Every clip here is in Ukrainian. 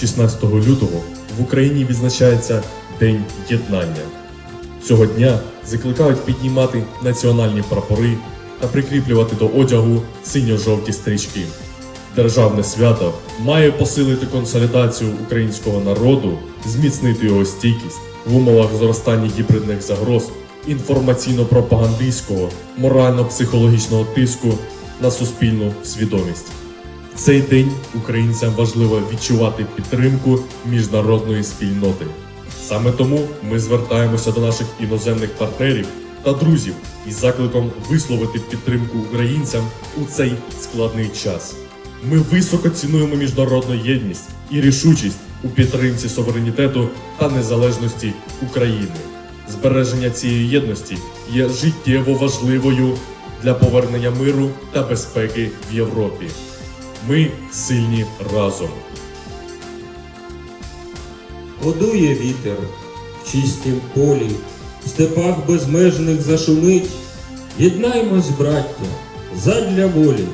16 лютого в Україні відзначається День єднання. Цього дня закликають піднімати національні прапори та прикріплювати до одягу синьо-жовті стрічки. Державне свято має посилити консолідацію українського народу, зміцнити його стійкість в умовах зростання гібридних загроз, інформаційно-пропагандистського, морально-психологічного тиску на суспільну свідомість. Цей день українцям важливо відчувати підтримку міжнародної спільноти. Саме тому ми звертаємося до наших іноземних партнерів та друзів із закликом висловити підтримку українцям у цей складний час. Ми високо цінуємо міжнародну єдність і рішучість у підтримці суверенітету та незалежності України. Збереження цієї єдності є життєво важливою для повернення миру та безпеки в Європі. Ми сильні разом. Годує вітер в чистім полі, в степах безмежних зашумить. Єднаймось, браття, задля волі,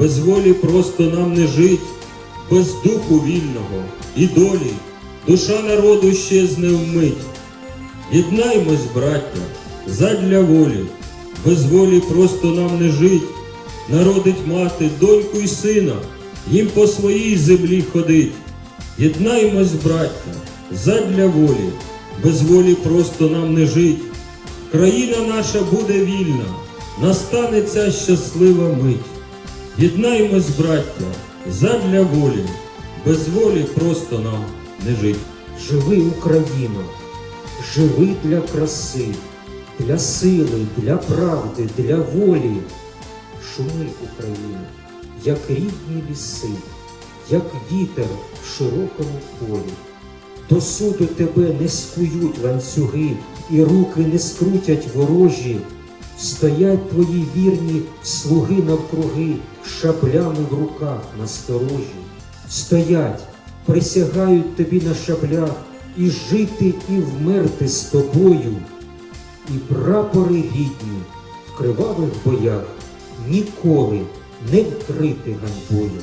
без волі просто нам не жить, без духу вільного і долі, душа народу щезне вмить. Єднаймось, браття, задля волі, без волі просто нам не жить. Народить мати, доньку й сина, їм по своїй землі ходить. Єднаймось, браття, задля волі, без волі просто нам не жить. Країна наша буде вільна, настане ця щаслива мить. Єднаймось, браття, задля волі, без волі просто нам не жить. Живи Україно, живи для краси, для сили, для правди, для волі. Шуми Україно, як рідні ліси, як вітер в широкому полі. До суду тебе не скують ланцюги, і руки не скрутять ворожі. Стоять твої вірні слуги навкруги, шаблями в руках насторожі. Стоять, присягають тобі на шаблях, і жити, і вмерти з тобою. І прапори рідні в кривавих боях ніколи не вкрити ганьбою.